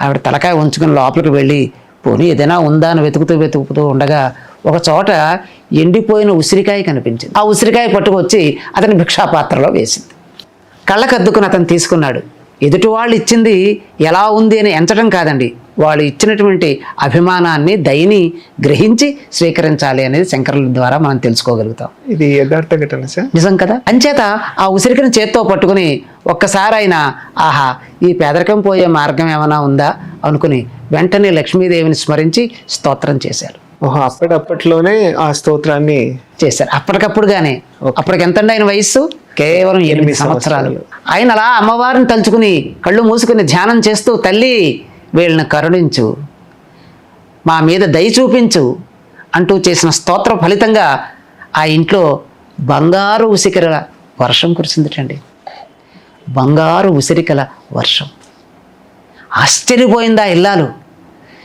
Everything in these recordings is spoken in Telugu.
ఆవిడ తలకాయ ఉంచుకుని లోపలికి వెళ్ళి పోనీ ఏదైనా ఉందా? అని వెతుకుతూ వెతుకుతూ ఉండగా ఒక చోట ఎండిపోయిన ఉసిరికాయ కనిపించింది. ఆ ఉసిరికాయ పట్టుకొచ్చి అతని భిక్షాపాత్రలో వేసింది. కళ్ళకద్దుకుని అతను తీసుకున్నాడు. ఎదుటి వాళ్ళు ఇచ్చింది ఎలా ఉంది అని ఎంచడం కాదండి. వాళ్ళు ఇచ్చినటువంటి అభిమానాన్ని దయని గ్రహించి స్వీకరించాలి అనేది శంకరుల ద్వారా మనం తెలుసుకోగలుగుతాం. ఇది యథార్థ ఘటన సార్. నిజం కదా? అంచేత ఆ ఉసిరికని చేత్తో పట్టుకుని ఒక్కసారి ఆయన ఆహా ఈ పేదరికం పోయే మార్గం ఏమైనా ఉందా? అనుకుని వెంటనే లక్ష్మీదేవిని స్మరించి స్తోత్రం చేశారు. ఓహో అప్పటికప్పట్లోనే ఆ స్తోత్రాన్ని చేశారు. అప్పటికప్పుడుగానే అప్పటికి ఎంతండి ఆయన వయస్సు? కేవలం ఎనిమిది సంవత్సరాలు. ఆయన అలా అమ్మవారిని తలుచుకుని కళ్ళు మూసుకుని ధ్యానం చేస్తూ తల్లి వీళ్ళని కరుణించు. మా మీద దయ చూపించు. అంటూ చేసిన స్తోత్ర ఫలితంగా ఆ ఇంట్లో బంగారు ఉసిరికల వర్షం కురిసిందిటండి. బంగారు ఉసిరికల వర్షం. ఆశ్చర్యపోయిందా ఇల్లాలు.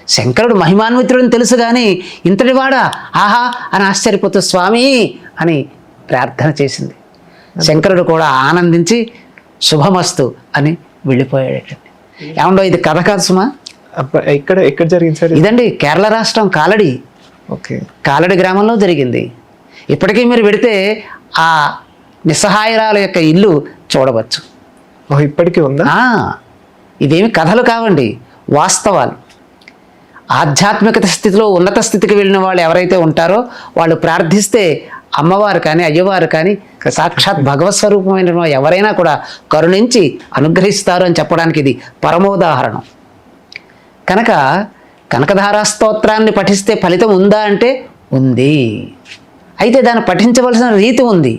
శంకరుడు మహిమాన్వితుడని తెలుసు కానీ ఇంతటివాడా? ఆహా అని ఆశ్చర్యపోతూ స్వామి అని ప్రార్థన చేసింది. శంకరుడు కూడా ఆనందించి శుభమస్తు అని వెళ్ళిపోయాడటండి ఏమండో ఇది కథ కాదు సుమా? అప్ప- ఎక్కడ జరిగింది సార్ ఇది? ఇదండి కేరళ రాష్ట్రం కాలడి. ఓకే. కాలడి గ్రామంలో జరిగింది. ఇప్పటికీ మీరు పెడితే ఆ నిస్సహాయరాల యొక్క ఇల్లు చూడవచ్చు. ఇప్పటికీ ఉందా? ఇదేమి కథలు కావండి వాస్తవాలు. ఆధ్యాత్మికత స్థితిలో ఉన్నత స్థితికి వెళ్ళిన వాళ్ళు ఎవరైతే ఉంటారో వాళ్ళు ప్రార్థిస్తే అమ్మవారు కానీ అయ్యవారు కానీ సాక్షాత్ భగవత్ స్వరూపమైన ఎవరైనా కూడా కరుణించి అనుగ్రహిస్తారు అని చెప్పడానికి ఇది పరమోదాహరణం. కనుక కనకధారా స్తోత్రాన్ని పఠిస్తే ఫలితం ఉందా అంటే ఉంది. అయితే దాన్ని పఠించవలసిన రీతి ఉంది.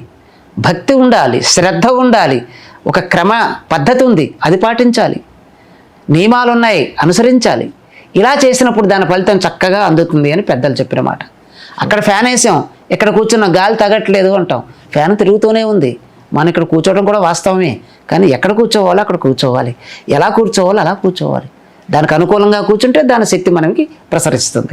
భక్తి ఉండాలి శ్రద్ధ ఉండాలి ఒక క్రమ పద్ధతి ఉంది అది పాటించాలి. నియమాలు ఉన్నాయి అనుసరించాలి. ఇలా చేసినప్పుడు దాని ఫలితం చక్కగా అందుతుంది అని పెద్దలు చెప్పిన మాట. అక్కడ ఫ్యాన్ వేసాం ఇక్కడ కూర్చున్న గాలి తగట్లేదు అంటాం. ఫ్యాన్ తిరుగుతూనే ఉంది. మనం ఇక్కడ కూర్చోవడం కూడా వాస్తవమే. కానీ ఎక్కడ కూర్చోవాలో అక్కడ కూర్చోవాలి. ఎలా కూర్చోవాలో అలా కూర్చోవాలి. దానికి అనుకూలంగా కూర్చుంటే దాని శక్తి మనకి ప్రసరిస్తుంది